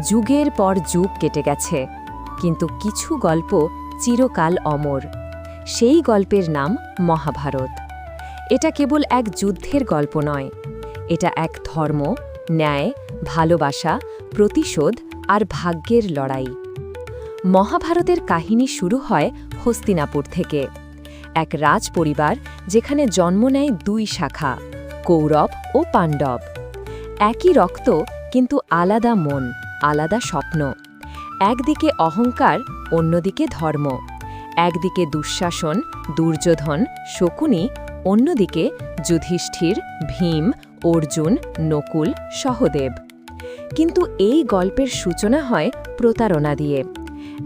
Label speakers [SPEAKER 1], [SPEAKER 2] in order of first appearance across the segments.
[SPEAKER 1] যুগের পর যুগ কেটে গেছে। কিন্তু কিছু গল্প চিরকাল অমর। সেই গল্পের নাম মহাভারত। এটা কেবল এক যুদ্ধের গল্প নয়। এটা এক ধর্ম, ন্যায়, ভালোবাসা, প্রতিশোধ আর ভাগ্যের লড়াই। মহাভারতের কাহিনী শুরু হয় হস্তিনাপুর থেকে। এক রাজ পরিবার যেখানে জন্ম নেয় দুই শাখা, কৌরব ও পাণ্ডব। একই রক্ত, কিন্তু আলাদা মন। আলাদা স্বপ্ন। একদিকে অহংকার, অন্যদিকে ধর্ম। একদিকে দুঃশাসন, দুর্যোধন, শকুনি, অন্যদিকে যুধিষ্ঠির, ভীম, অর্জুন, নকুল, সহদেব। কিন্তু এই গল্পের সূচনা হয় প্রতারণা দিয়ে।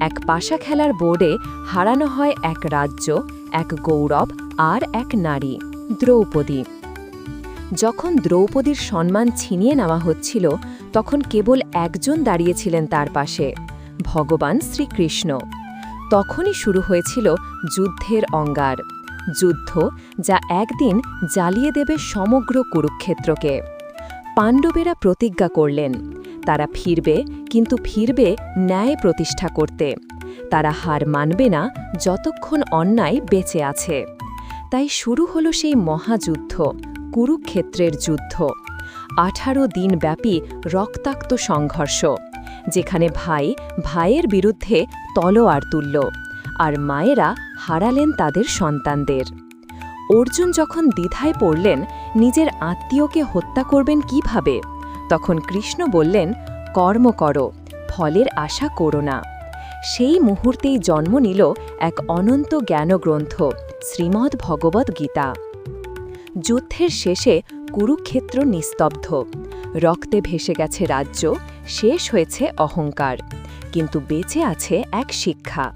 [SPEAKER 1] এক পাশা খেলার বোর্ডে হারানো হয় এক রাজ্য, এক গৌরব আর এক নারী, দ্রৌপদী। যখন দ্রৌপদীর সম্মান ছিনিয়ে নেওয়া হচ্ছিল, তখন কেবল একজন দাঁড়িয়েছিলেন তার পাশে, ভগবান শ্রীকৃষ্ণ। তখনই শুরু হয়েছিল যুদ্ধের অঙ্গার, যুদ্ধ যা একদিন জ্বালিয়ে দেবে সমগ্র কুরুক্ষেত্রকে। পাণ্ডবেরা প্রতিজ্ঞা করলেন, তারা ফিরবে, কিন্তু ফিরবে ন্যায় প্রতিষ্ঠা করতে। তারা হার মানবে না যতক্ষণ অন্যায় বেঁচে আছে। তাই শুরু হলো সেই মহাযুদ্ধ কুরুক্ষেত্রের যুদ্ধ। আঠারো দিনব্যাপী রক্তাক্ত সংঘর্ষ, যেখানে ভাই ভাইয়ের বিরুদ্ধে তলোয়ার তুলল আর মায়েরা হারালেন তাদের সন্তানদের। অর্জুন যখন দ্বিধায় পড়লেন, নিজের আত্মীয়কে হত্যা করবেন কীভাবে? তখন কৃষ্ণ বললেন, কর্ম করো, ফলের আশা করো না। সেই মুহূর্তেই জন্ম নিল এক অনন্ত জ্ঞানগ্রন্থ, শ্রীমদ্ ভগবদ্ গীতা। যুদ্ধের শেষে কুরুক্ষেত্র নিস্তব্ধ। রক্তে ভেসে গেছে রাজ্য, শেষ হয়েছে অহংকার। কিন্তু বেঁচে আছে এক শিক্ষা।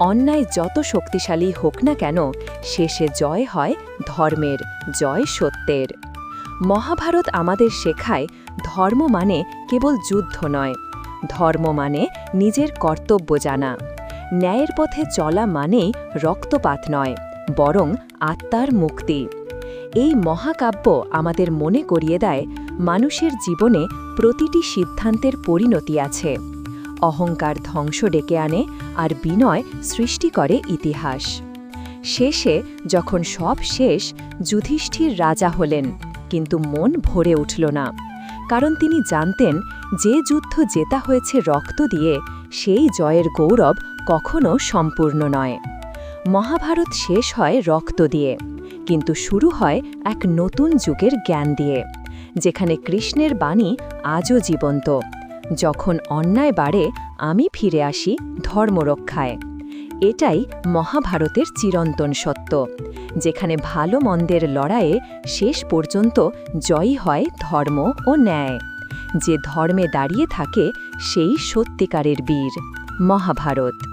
[SPEAKER 1] অন্যায় যত শক্তিশালী হোক না কেন, শেষে জয় হয় ধর্মের, জয় সত্যের। মহাভারত আমাদের শেখায় ধর্ম মানে কেবল যুদ্ধ নয়। ধর্ম মানে নিজের কর্তব্য জানা। ন্যায়ের পথে চলা মানেই রক্তপাত নয়, বরং আত্মার মুক্তি। এই মহাকাব্য আমাদের মনে করিয়ে দেয় মানুষের জীবনে প্রতিটি সিদ্ধান্তের পরিণতি আছে। অহংকার ধ্বংস ডেকে আনে আর বিনয় সৃষ্টি করে ইতিহাস। শেষে যখন সব শেষ, যুধিষ্ঠির রাজা হলেন, কিন্তু মন ভরে উঠল না। কারণ তিনি জানতেন, যে যুদ্ধ জেতা হয়েছে রক্ত দিয়ে, সেই জয়ের গৌরব কখনো সম্পূর্ণ নয়। মহাভারত শেষ হয় রক্ত দিয়ে। কিন্তু শুরু হয় এক নতুন যুগের জ্ঞান দিয়ে, যেখানে কৃষ্ণের বাণী আজও জীবন্ত। যখন অন্যায় বাড়ে, আমি ফিরে আসি ধর্মরক্ষায়। এটাই মহাভারতের চিরন্তন সত্য, যেখানে ভালো মন্দের লড়াইয়ে শেষ পর্যন্ত জয়ী হয় ধর্ম ও ন্যায়। যে ধর্মে দাঁড়িয়ে থাকে, সেই সত্যিকারের বীর, মহাভারত।